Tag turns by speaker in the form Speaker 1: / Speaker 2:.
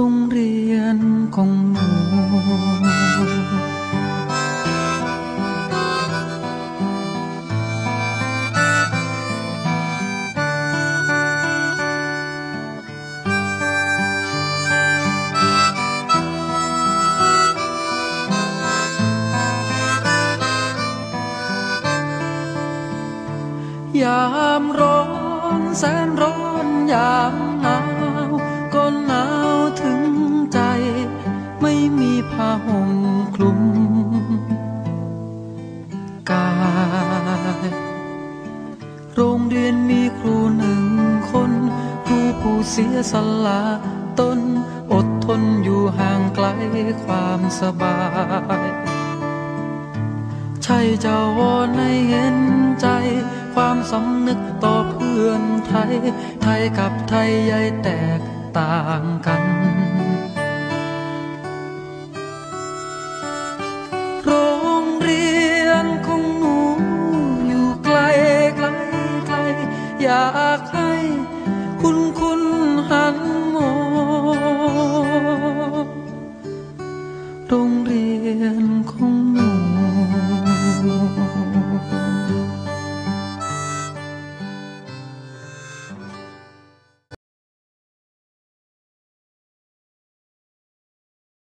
Speaker 1: โรงเรียนของหนูยามร้อนแสนร้อนยาม มีครูหนึ่งคน ครูผู้เสียสละตนอดทนอยู่ห่างไกลความสบาย ใช่จะวอนให้เห็นใจ ความสำนึกต่อเพื่อนไทย ไทยกับไทยใหญ่แตกต่างกันโรงเรียนของหนู